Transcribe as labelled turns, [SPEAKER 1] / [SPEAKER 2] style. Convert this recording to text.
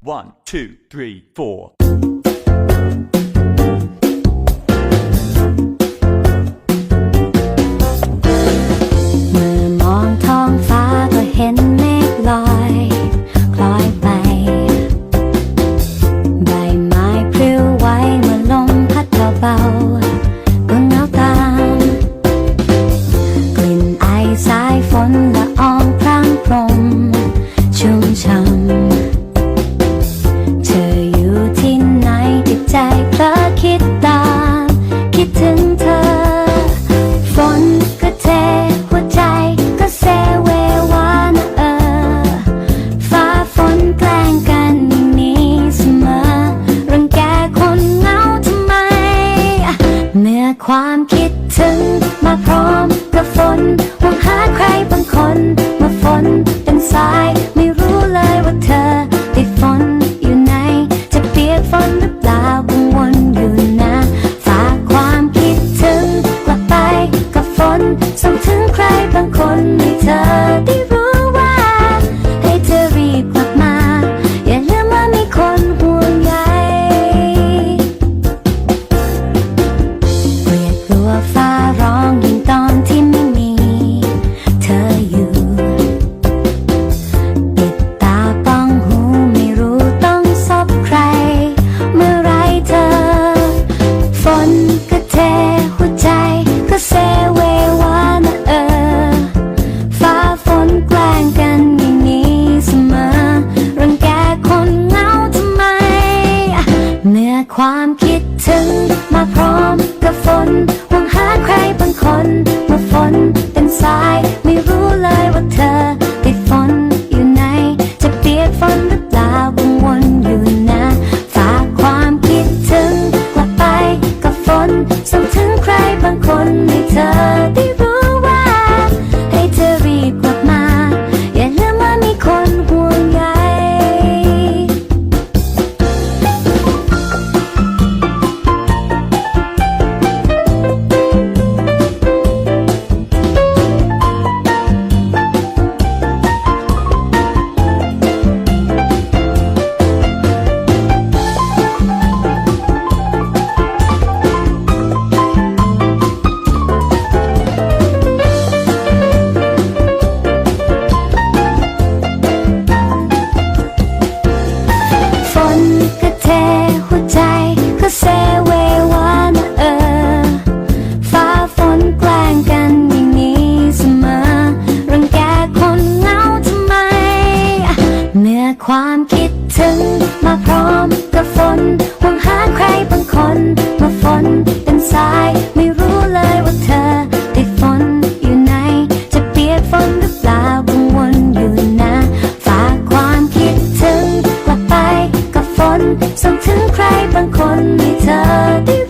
[SPEAKER 1] One, two, three, four.
[SPEAKER 2] เมื่อมองท้องฟ้าก็เห็นเมฆลอยคล้อยไป ใบไม้พลิ้วไหวเมื่อลมพัดเบาๆก็หนาวตาม กลิ่นไอสายฝน ความคิดถึง มาพร้อมกับฝนมองหาใครบางคนเมื่อฝนเป็นสา พร้อมกับฝนหวังหาใครบางคนมาฝนเป็นสาย ไม่รู้เลยว่าเธอติดฝนอยู่ไหน จะเปียกฝนหรือเปล่ากังวลอยู่นะ ฝากความคิดถึงกลับไปกับฝนส่งถึงใครบางคนให้เธอ